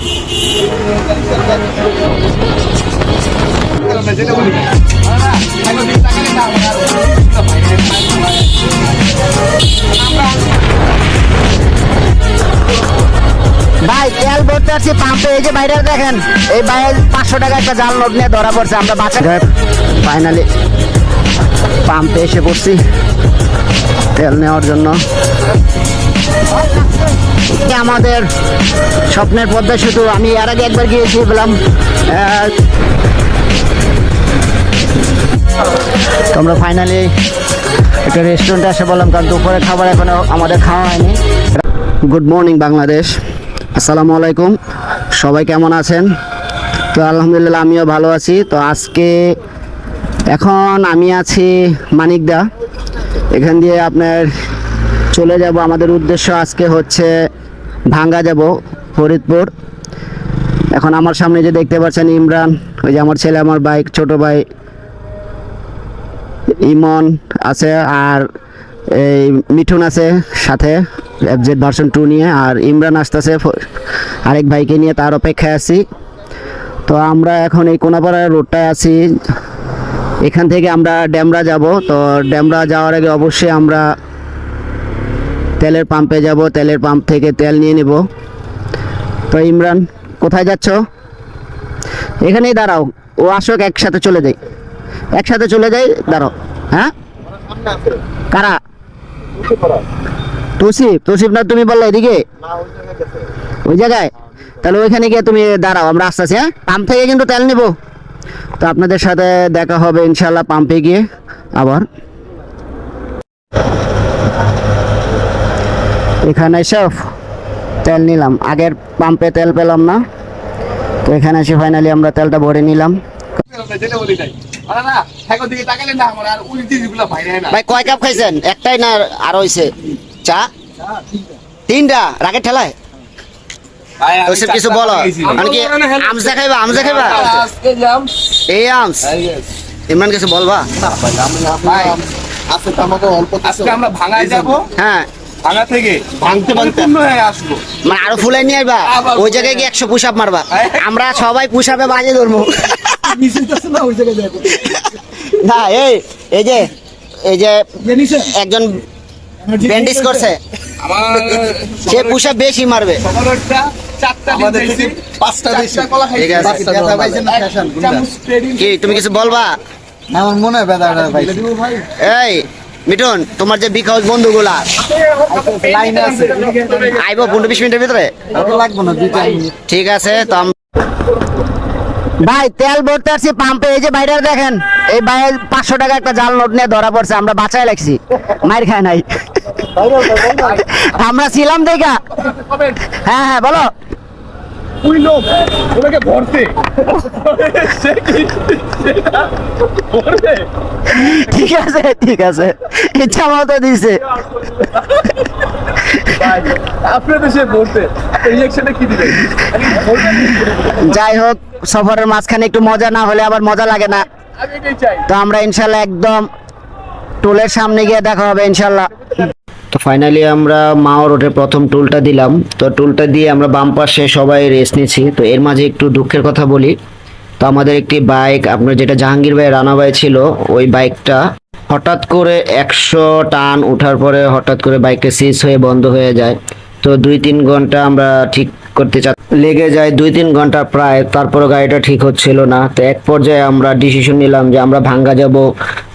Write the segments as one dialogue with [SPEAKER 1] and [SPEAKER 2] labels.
[SPEAKER 1] ভাই, তেল ভরতে আসছি পাম্পে এই যে বাইরে দেখেন, এই বাইরে পাঁচশো টাকা একটা জাল নোট নিয়ে ধরা পড়ছে, আমরা বাঁচা ফাইনালি পাম্পে এসে পড়ছি, তেল নেওয়ার জন্য। আমাদের স্বপ্নের পদ্মা সেতু। আমি এর আগে একবার গিয়েছি বললাম আহ, তোমরা ফাইনালি একটা রেস্টুরেন্টে এসে বললাম কারণ দুপুরে খাবার এখনও আমাদের খাওয়া হয়নি। Good morning Bangladesh. আসসালামু আলাইকুম। সবাই কেমন আছেন? তো আলহামদুলিল্লাহ আমিও ভালো আছি। তো আজকে এখন আমি আছি মানিকদা। এখান দিয়ে আপনার চলে যাব। আমাদের উদ্দেশ্য আজকে হচ্ছে ভাঙ্গা যাব ফরিদপুর। এখন আমার সামনে যে দেখতে পাচ্ছেন ইমরান, ওই যে আমার ছেলে, আমার বাইক ছোট ভাই ইমন আছে আর এই মিঠুন আছে সাথে এফজেড ভার্সন টু নিয়ে। আর ইমরান আসতেছে আরেক ভাইকে নিয়ে, তার অপেক্ষায় আছি। তো আমরা এখন এই কোনাপাড়া রোডটায় আছি। এখান থেকে আমরা ড্যামরা যাব। তো ড্যামরা যাওয়ার আগে অবশ্যই আমরা তেলের পাম্পে যাব, তেলের পাম্প থেকে তেল নিয়ে নেব। তো ইমরান, কোথায় যাচ্ছ? এখানেই দাঁড়াও, ও আসুক, একসাথে চলে যাই। একসাথে চলে যাই, দাঁড়াও। হ্যাঁ? কারা? তসিফ তসিফ না তুমি বললে এদিকে? ওই জায়গায়? তাহলে ওইখানে গিয়ে তুমি দাঁড়াও, আমরা আস্তে আছি হ্যাঁ? পাম্প থেকে কিন্তু তেল নিব। তো আপনাদের সাথে দেখা হবে ইনশাল্লাহ পাম্পে গিয়ে আবার। এখানে এসে তেল নিলাম। আগের পাম্পে তেল পেলাম না। তো এখানে এসে ফাইনালি আমরা তেলটা ভরে নিলাম।
[SPEAKER 2] যেটা বলি তাই আরে না ঠাকুর দিকে তাকালে না আমার আর উল্টি যেগুলো ভাই
[SPEAKER 1] কয় কাপ খাইছেন? একটাই না আর হইছে? চা? তিনটা? রাগের ঠেলায়? ওইসব কিছু বলো। মানে কি আমজা খাইবা আমজা খাইবা?
[SPEAKER 2] আজকে
[SPEAKER 1] এই আমস ইমরান কিছু বলবা?
[SPEAKER 2] ভাই আজকে তো আমাকে অল্প আজকে আমরা ভাঙায় যাব।
[SPEAKER 1] হ্যাঁ।
[SPEAKER 2] ভাঙা থেকে ভাঙতে ভাঙতে হয়ে আসব।
[SPEAKER 1] মানে আরও ফুলাই নিয়ে আসবা? ওই জায়গায় গিয়ে একশো পুশ মারবা। আমরা সবাই আপে বাজে ধরবো।
[SPEAKER 2] না ওই জায়গায়
[SPEAKER 1] না এই এই যে এই যে একজন ব্যান্ডেজ করছে। সে বেশি মারবে। কি তুমি কিছু বলবা?
[SPEAKER 3] আমার মনে হয়
[SPEAKER 1] এই মিঠুন তোমার যে বিকাশ বন্ধুগুলা
[SPEAKER 3] লাইন আছে।
[SPEAKER 1] আইবো পনেরো বিশ মিনিটের ভিতরে?
[SPEAKER 3] লাগবো না
[SPEAKER 1] ঠিক আছে তো ভাই তেল ভরতে আসছি পাম্পে এই যে বাইরে দেখেন এই বাইরে পাঁচশো টাকা একটা জাল নোট নিয়ে ধরা পড়ছে আমরা বাঁচাই লাগছি মাইর খায় নাই। আমরা ছিলাম দেখা। হ্যাঁ হ্যাঁ বলো।
[SPEAKER 2] ওই লোক ওনাকে ভরতে সে কি? ভরবে?
[SPEAKER 1] ঠিক আছে ঠিক আছে। ইচ্ছা মতো দিছে।
[SPEAKER 2] আপনাদের সে ভরতে রিয়াকশনটা কি দিবেন
[SPEAKER 1] যাই হোক সফরের মাঝখানে একটু মজা না হলে আবার মজা লাগে না। তো আমরা ইনশাল্লাহ একদম টোলের সামনে গিয়ে দেখা হবে ইনশাল্লাহ। ফাইনালি আমরা মাও রোডে প্রথম টুলটা দিলাম। তো টুলটা দিয়ে আমরা বাম পাশে সবাই রেস্ট নিয়েছি তো এর মাঝে একটু দুঃখের কথা বলি। তো আমাদের একটি বাইক আপনার যেটা জাহাঙ্গীর ভাই রানা ভাই ছিল, ওই বাইকটা হঠাৎ করে একশো টান ওঠার পরে হঠাৎ করে বাইকটা সিজ হয়ে বন্ধ হয়ে যায়। তো দুই তিন ঘণ্টা আমরা ঠিক করতে চা লেগে যায় দুই তিন ঘণ্টা প্রায় তারপরে গাড়িটা ঠিক হচ্ছিল না। তো এক পর্যায়ে আমরা ডিসিশন নিলাম যে আমরা ভাঙ্গা যাব,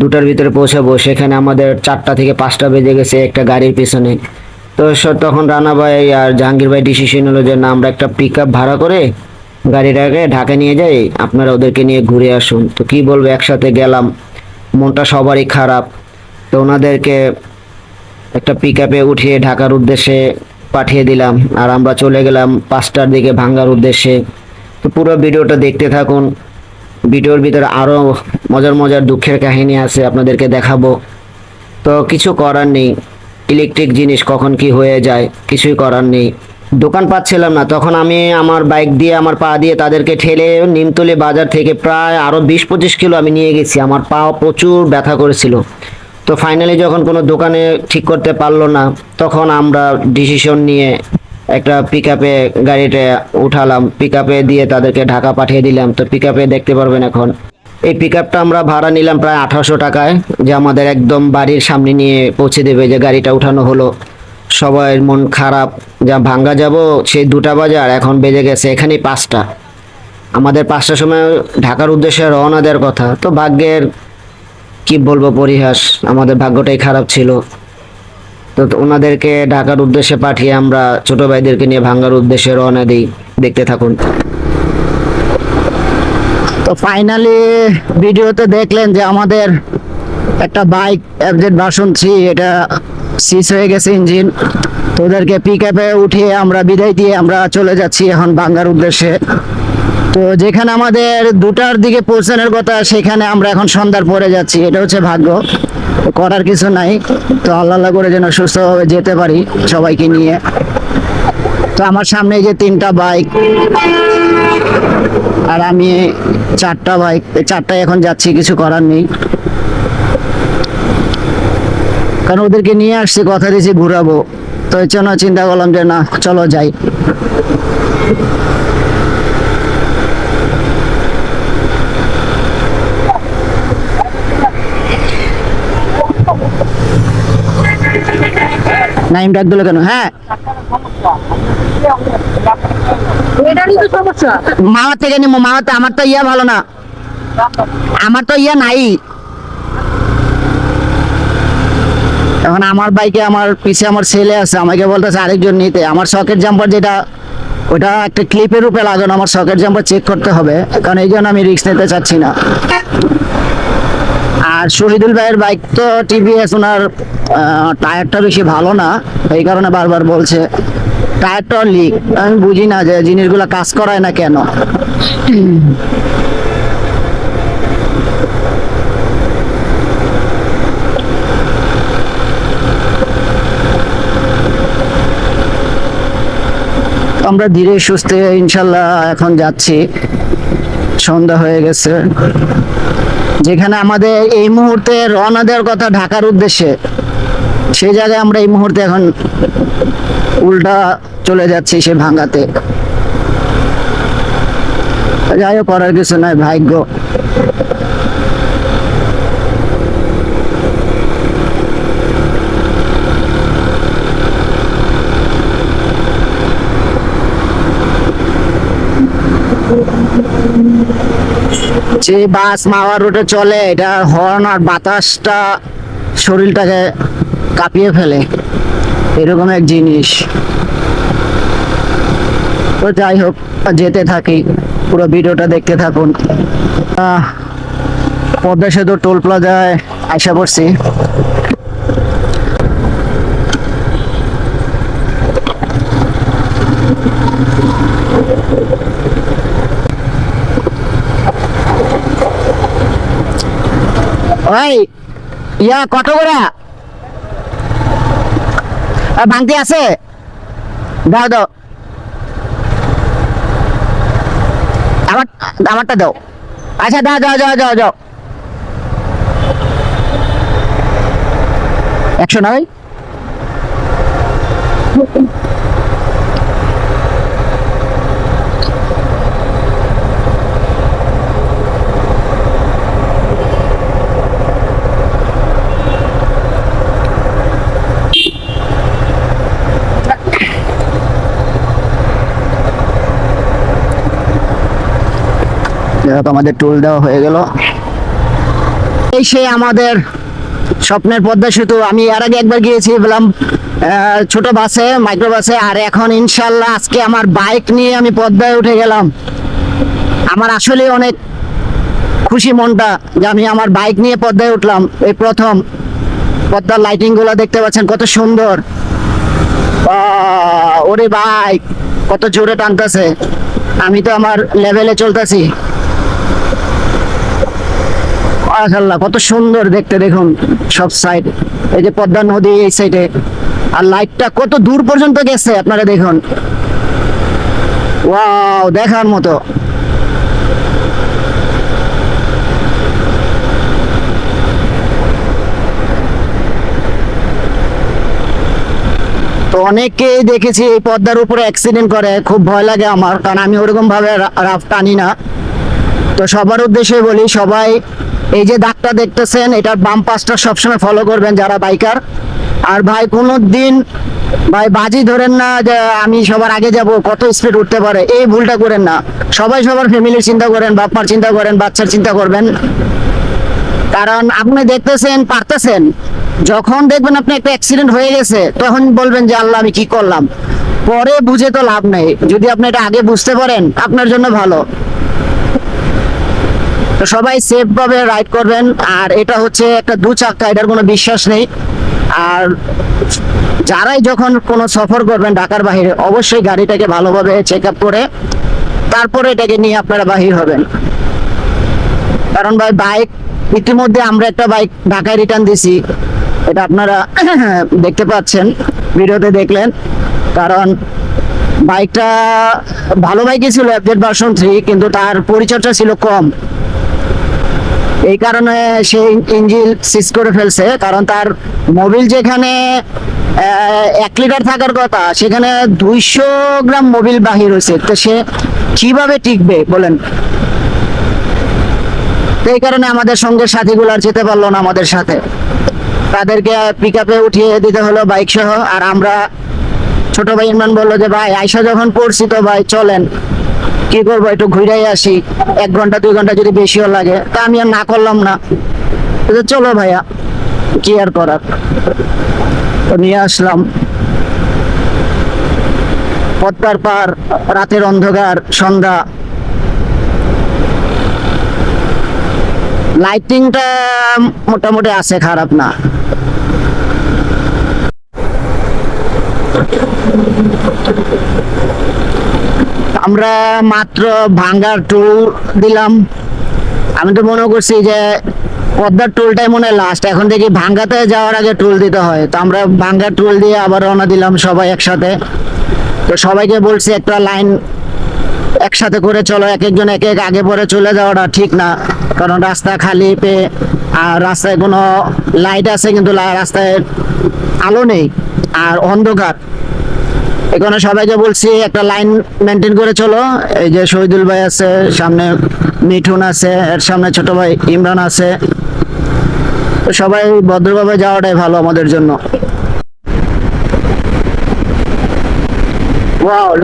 [SPEAKER 1] দুটার ভিতরে পৌঁছাবো। সেখানে আমাদের চারটা থেকে পাঁচটা বেজে গেছে একটা গাড়ির পিছনে। তো তখন রানা ভাই আর জাহাঙ্গীর ভাই ডিসিশন হলো যে, না, আমরা একটা পিক ভাড়া করে গাড়িটাকে ঢাকা নিয়ে যাই, আপনারা ওদেরকে নিয়ে ঘুরে আসুন। তো কি বলব, একসাথে গেলাম। মনটা সবারই খারাপ। তো ওনাদেরকে একটা পিক আপে উঠিয়ে ঢাকার উদ্দেশ্যে পাঠিয়ে দিলাম। আর আমরা চলে গেলাম পাঁচটার দিকে ভাঙ্গার উদ্দেশ্যে। তো পুরো ভিডিওটা দেখতে থাকুন। ভিডিওর ভিতরে আরও মজার মজার দুঃখের কাহিনী আছে, আপনাদেরকে দেখাবো। তো কিছু করার নেই। ইলেকট্রিক জিনিস কখন কি হয়ে যায়, কিছুই করার নেই। দোকান পাচ্ছিলাম না। তখন আমি আমার বাইক দিয়ে, আমার পা দিয়ে তাদেরকে ঠেলে নিমতলি বাজার থেকে প্রায় আরও বিশ পঁচিশ কিলো আমি নিয়ে গেছি। আমার পা প্রচুর ব্যথা করেছিল। তো ফাইনালি যখন কোনো দোকানে ঠিক করতে পারল না, তখন আমরা ডিসিশন নিয়ে একটা পিক আপে গাড়িটা উঠালাম। পিক আপে দিয়ে তাদেরকে ঢাকা পাঠিয়ে দিলাম। তো পিক আপে দেখতে পারবেন এখন, এই পিক আপটা আমরা ভাড়া নিলাম প্রায় আঠারোশো টাকায়, যে আমাদের একদম বাড়ির সামনে নিয়ে পৌঁছে দেবে যে গাড়িটা উঠানো হলো। সবাই মন খারাপ, যা ভাঙ্গা যাব সেই দুটা বাজার, এখন বেজে গেছে এখানেই পাঁচটা। আমাদের পাঁচটার সময় ঢাকার উদ্দেশ্যে রওনা দেওয়ার কথা। তো ভাগ্যের কি বলব পরিহাস? আমাদের ভাগ্যটাই খারাপ ছিল। তো ওনাদেরকে ঢাকার উদ্দেশ্যে পাঠিয়ে আমরা ছোট ভাইদেরকে নিয়ে ভাঙ্গার উদ্দেশ্যে রওনা দিই। দেখতে থাকুন। তো ফাইনালি ভিডিওতে দেখলেন যে আমাদের একটা বাইক অ্যাবজেট ভার্সন থ্রি, এটা সিস হয়ে গেছে ইঞ্জিন তো ওদেরকে পিক আপে উঠিয়ে আমরা বিদায় দিয়ে আমরা চলে যাচ্ছি এখন ভাঙ্গার উদ্দেশ্যে। তো যেখানে আমাদের দুটার দিকে পৌঁছানোর কথা, সেখানে আমরা এখন সন্ধ্যার পরে যাচ্ছি। এটা হচ্ছে ভাগ্য। করার কিছু নাই। তো আল্লাহ আল্লাহ করে যেন সুস্থভাবে যেতে পারি সবাইকে নিয়ে। তো আমার সামনে যে তিনটা বাইক, আর আমি চারটা বাইক চারটায় এখন যাচ্ছি, কিছু করার নেই। কারণ ওদেরকে নিয়ে আসছি, কথা দিয়েছি, ঘুরাবো। তো এই জন্য চিন্তা করলাম যে না, চলো যাই। নাইম ডাক দিল কেন? হ্যাঁ। মামার থেকে নিবো মামার তো আমার তো ইয়া ভালো না। আমার তো ইয়া নাই। এখন আমার বাইকে আমার পিছে আমার ছেলে আছে আমাকে বলতেছে আরেকজন নিতে। আমার সকেট জাম্পার যেটা ওটা একটা ক্লিপের উপরে লাগানো আমার সকেট জাম্পার চেক করতে হবে। কারণ এই জন্য আমি রিস্ক নিতে চাচ্ছি না। আর শহীদুল ভাইয়ের বাইক তো টিভিএস ওনার টায়ারটা বেশি ভালো না, এই কারণে বারবার বলছে। টায়ারটা লিক আমি বুঝি না যে জিনিসগুলো কাজ করায় না কেন। আমরা ধীরে সুস্থে ইনশাল্লাহ এখন যাচ্ছি। সন্ধ্যা হয়ে গেছে। যেখানে আমাদের এই মুহূর্তে রওনা দেওয়ার কথা ঢাকার উদ্দেশ্যে, সেই জায়গায় আমরা এই মুহূর্তে এখন উল্টা চলে যাচ্ছি সে ভাঙ্গাতে। যাই হোক, করার কিছু নাই, ভাগ্য। যে বাস মাওয়া রোডে চলে, এটা হর্ন আর বাতাসটা শরীরটাকে কাঁপিয়ে ফেলে। এরকম এক জিনিস। তো যাই হোক, যেতে থাকি, পুরো ভিডিওটা দেখতে থাকুন। পদ্মা সেতু টোল প্লাজায় আশা করছি। ওই, ইয়া, কত করে? ভাঙতি আছে? দাও দাও। আমার, আমারটা দাও। আচ্ছা দাও দাও দাও দাও দাও। একশো নয়? তো আমাদের টোল দেওয়া হয়ে গেল। এই সেই আমাদের স্বপ্নের পদ্মা সেতু। আমি এর আগে একবার গিয়েছি বললাম ছোট বাসে মাইক্রো বাসে, আর এখন ইনশাল্লাহ আজকে আমার বাইক নিয়ে আমি পদ্মায় উঠে গেলাম। আমার আসলে অনেক খুশি মনটা যে আমি আমার বাইক নিয়ে পদ্মায় উঠলাম। এই প্রথম পদ্মার লাইটিংগুলো দেখতে পাচ্ছেন, কত সুন্দর। ওরে বাইক কত জোরে টানতেছে। আমি তো আমার লেভেলে চলতেছি। মাশাআল্লাহ, কত সুন্দর দেখতে দেখুন সব সাইড এই যে পদ্মা নদী এই সাইডে আর লাইটটা কত দূর পর্যন্ত গেছে আপনারা দেখুন। ওয়াও, দেখার মতো। তো অনেককেই দেখেছি এই পদ্মার উপরে অ্যাক্সিডেন্ট করে, খুব ভয় লাগে আমার, কারণ আমি ওরকম ভাবে রাফ টানি না। তো সবার উদ্দেশ্যে বলি, সবাই এই যে দাগটা দেখতেছেন, এটার বাম পাশটা সবসময় ফলো করবেন যারা বাইকার আর ভাই কোনো দিন ভাই, বাজি ধরেন না যে আমি সবার আগে যাব, কত স্পিড উঠতে পারে, এই ভুলটা করেন না। সবাই সবার ফ্যামিলির চিন্তা করেন বাপ্পার চিন্তা করেন, বাচ্চার চিন্তা করবেন। কারণ আপনি দেখতেছেন, পারতেছেন। যখন দেখবেন আপনি একটা অ্যাক্সিডেন্ট হয়ে গেছে, তখন বলবেন যে, আল্লাহ, আমি কি করলাম? পরে বুঝে তো লাভ নেই। যদি আপনি এটা আগে বুঝতে পারেন, আপনার জন্য ভালো। তো সবাই সেফ ভাবে রাইড করবেন। আর এটা হচ্ছে একটা দু চাক্কা এটার কোনো বিশ্বাস নেই। আর যারাই যখন কোনো সফর করবেন ঢাকার বাইরে, অবশ্যই গাড়িটাকে ভালোভাবে চেক আপ করে তারপরে এটাকে নিয়ে আপনারা বাহির হবেন। কারণ ভাই বাইক ইতিমধ্যে আমরা একটা বাইক ঢাকায় রিটার্ন দিছি। এটা আপনারা দেখতে পাচ্ছেন, ভিডিওতে দেখলেন। কারণ বাইকটা ভালো বাইকই ছিল অ্যাপডেট ভার্সন থ্রি কিন্তু তার পরিচর্যা ছিল কম। এই কারণে সে ইঞ্জিন সিজ করে ফেলছে, কারণ তার মোবিল যেখানে এক লিটার থাকার কথা, সেখানে দুইশো গ্রাম মোবিল বাহির হয়েছে। তো সে কীভাবে টিকবে, বলেন? এই কারণে আমাদের সঙ্গে সাথীগুলো আর যেতে পারল না আমাদের সাথে। তাদেরকে পিক আপে উঠিয়ে দিতে হলো বাইক সহ, আর আমরা ছোট ভাই ইমরান বলল যে, ভাই আইসা যখন পড়ছি তো ভাই, চলেন। কি করব, একটু ঘুরাই আসি। এক ঘণ্টা, দুই ঘণ্টা যদি বেশিও লাগে, তা আমি আর না করলাম না। চলো ভাইয়া, কি আর করার? তো নিয়ে আসলাম। পদ্মার পার রাতের অন্ধকার, সন্ধ্যা। লাইটিংটা মোটামুটি আছে, খারাপ না। আমরা মাত্র ভাঙ্গার টুল দিলাম। আমি তো মনে করছি যে পদ্মার টুলটাই মনে লাস্ট এখন দেখি ভাঙ্গাতে যাওয়ার আগে টুল দিতে হয়। তো আমরা ভাঙ্গার টুল দিয়ে আবার রওনা দিলাম সবাই একসাথে। তো সবাইকে বলছি একটা লাইন একসাথে করে চলো, এক একজন এক এক আগে পরে চলে যাওয়াটা ঠিক না। কারণ রাস্তা খালি পেয়ে আর রাস্তায় কোনো লাইট আছে, কিন্তু রাস্তায় আলো নেই, আর অন্ধকার। এখানে সবাইকে বলছি, একটা লাইন মেনটেন করে চলো। এই যে শহীদুল ভাই আছে, সামনে মিঠুন আছে, এর সামনে ছোট ভাই ইমরান আছে। তো সবাই ভদ্রভাবে যাওয়াটাই ভালো আমাদের জন্য।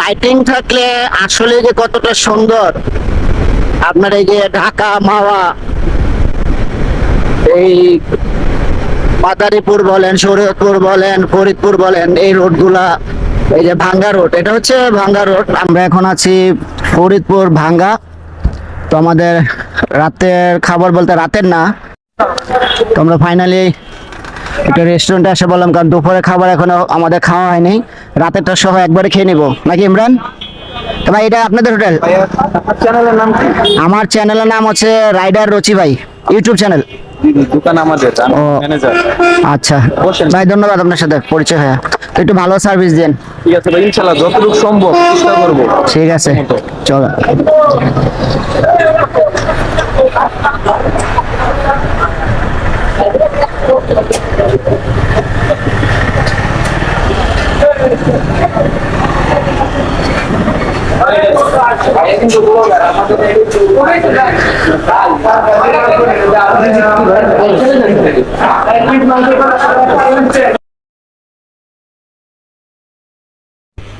[SPEAKER 1] লাইটিং থাকলে আসলে যে কতটা সুন্দর। আপনার এই যে ঢাকা, মাওয়া, এই মাদারীপুর বলেন, শরীয়তপুর বলেন, ফরিদপুর বলেন, এই রোডগুলা এই যে ভাঙ্গা রোড এটা হচ্ছে ভাঙ্গা রোড। আমরা এখন আছি ফরিদপুর ভাঙ্গা। তো আমাদের রাতের খাবার বলতে রাতের না। তো আমরা ফাইনালি একটা রেস্টুরেন্টে এসে বললাম কারণ দুপুরে খাবার এখনও আমাদের খাওয়া হয়নি। রাতেরটা সহ একবারে খেয়ে নিবো। নাকি ইমরান? তো ভাই এটা আপনাদের হোটেল?
[SPEAKER 3] চ্যানেলের নাম
[SPEAKER 1] আমার চ্যানেলের নাম হচ্ছে রাইডার রচি ভাই ইউটিউব চ্যানেল
[SPEAKER 3] দোকান আমাদের ম্যানেজার
[SPEAKER 1] আচ্ছা। ভাই ধন্যবাদ আপনার সাথে পরিচয় হয়ে। একটু ভালো সার্ভিস দেন
[SPEAKER 3] ঠিক আছে ভাই ইনশাল্লাহ যতটুকু সম্ভব চেষ্টা করব।
[SPEAKER 1] ঠিক আছে চলো।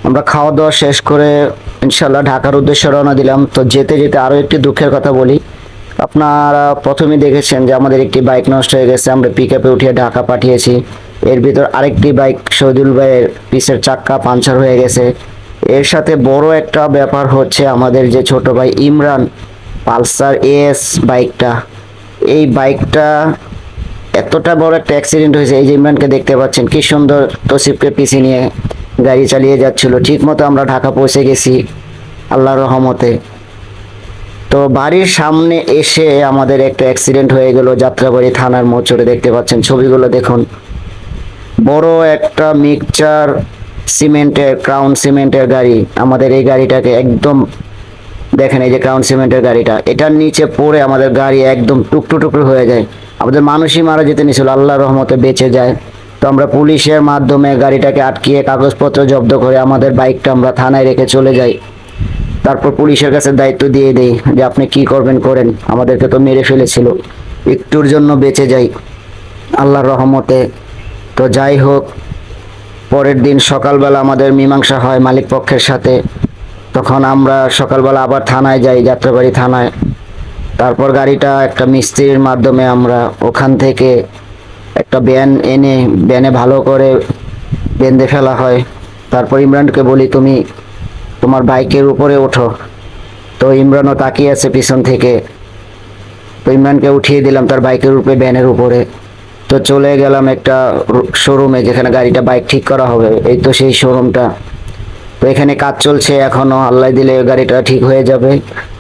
[SPEAKER 1] আমরা খাওয়া দাওয়া শেষ করে ইনশাল্লাহ ঢাকার উদ্দেশ্যে রওনা দিলাম। তো যেতে যেতে আরও একটি দুঃখের কথা বলি। আপনারা প্রথমে দেখেছেন যে আমাদের একটি বাইক নষ্ট হয়ে গেছে। আমরা পিক আপে উঠিয়ে ঢাকা পাঠিয়েছি। এর ভিতর আরেকটি বাইক শহীদুল ভাইয়ের পিসের চাক্কা পাঞ্চার হয়ে গেছে। এর সাথে বড় একটা ব্যাপার হচ্ছে আমাদের যে ছোট ভাই ইমরান পালসার এস বাইকটা। এই বাইকটা এতটা বড় একটা অ্যাক্সিডেন্ট হয়েছে, এই যে ইমরানকে দেখতে পাচ্ছেন, কি সুন্দর তসিফকে পিছিয়ে নিয়ে গাড়ি চালিয়ে যাচ্ছিল। ঠিক মতো আমরা ঢাকা পৌঁছে গেছি আল্লাহর রহমতে। তো বাড়ির সামনে এসে আমাদের একটা অ্যাক্সিডেন্ট হয়ে গেল যাত্রাবাড়ি থানার মোচরে দেখতে পাচ্ছেন। ছবিগুলো দেখুন। বড় একটা মিক্সচার সিমেন্টের ক্রাউন সিমেন্টের গাড়ি। আমাদের এই গাড়িটাকে একদম দেখেন এই যে ক্রাউন সিমেন্টের গাড়িটা। এটার নিচে পড়ে আমাদের গাড়ি একদম টুকটু টুকরো হয়ে যায়। আমাদের মানুষই মারা যেতে নিছিল আল্লাহ রহমতে বেঁচে যায়। তো আমরা পুলিশের মাধ্যমে গাড়িটাকে আটকিয়ে কাগজপত্র জব্দ করে আমাদের বাইকটা আমরা থানায় রেখে চলে যাই। তারপর পুলিশের কাছে দায়িত্ব দিয়ে দেই যে আপনি কি করবেন, করেন। আমাদেরকে তো মেরে ফেলেছিল। একটুর জন্য বেঁচে যাই। আল্লাহর রহমতে। তো যাই হোক পরের দিন সকালবেলা আমাদের মীমাংসা হয় মালিক পক্ষের সাথে। তখন আমরা সকালবেলা আবার থানায় যাই, যাত্রাবাড়ি থানায়। তারপর গাড়িটা একটা মিস্ত্রির মাধ্যমে আমরা ওখান থেকে একটা ব্যান এনে ব্যানে ভালো করে বেঁধে ফেলা হয়। তারপর ইমরানকে বলি, তুমি তোমার বাইকের উপরে ওঠো। তো ইমরানও তাকিয়ে আছে পিছন থেকে। তো ইমরানকে উঠিয়ে দিলাম তার বাইকের উপরে ব্যানের উপরে। তো চলে গেলাম একটা শোরুমে যেখানে গাড়িটা বাইক ঠিক করা হবে। এই তো সেই শোরুমটা তো এখানে কাজ চলছে এখনও, আল্লাহ দিলে গাড়িটা ঠিক হয়ে যাবে।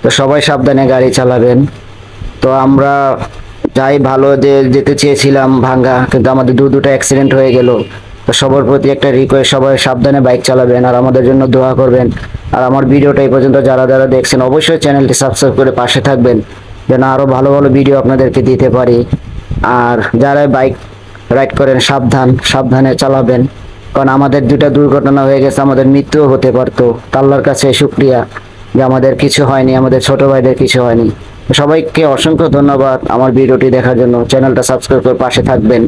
[SPEAKER 1] তো সবাই সাবধানে গাড়ি চালাবেন। তো আমরা যাই, ভালো যে যেতে চেয়েছিলাম ভাঙ্গা, কিন্তু আমাদের দু, দুটো অ্যাক্সিডেন্ট হয়ে গেল। তো সবার প্রতি একটা রিকোয়েস্ট সবাই সাবধানে বাইক চালাবেন আর আমাদের জন্য দোয়া করবেন। আর আমার ভিডিওটা এই পর্যন্ত যারা যারা দেখছেন, অবশ্যই চ্যানেলটি সাবস্ক্রাইব করে পাশে থাকবেন। যেন আরও ভালো ভালো ভিডিও আপনাদেরকে দিতে পারি। আর যারা বাইক রাইড করেন, সাবধান, সাবধানে চালাবেন। কারণ আমাদের দুটা দুর্ঘটনা হয়ে গেছে, আমাদের মৃত্যুও হতে পারতো। তাল্লার কাছে সুক্রিয়া যে আমাদের কিছু হয়নি, আমাদের ছোট ভাইদের কিছু হয়নি। সবাইকে অসংখ্য ধন্যবাদ আমার ভিডিওটি দেখার জন্য। চ্যানেলটা সাবস্ক্রাইব করে পাশে থাকবেন।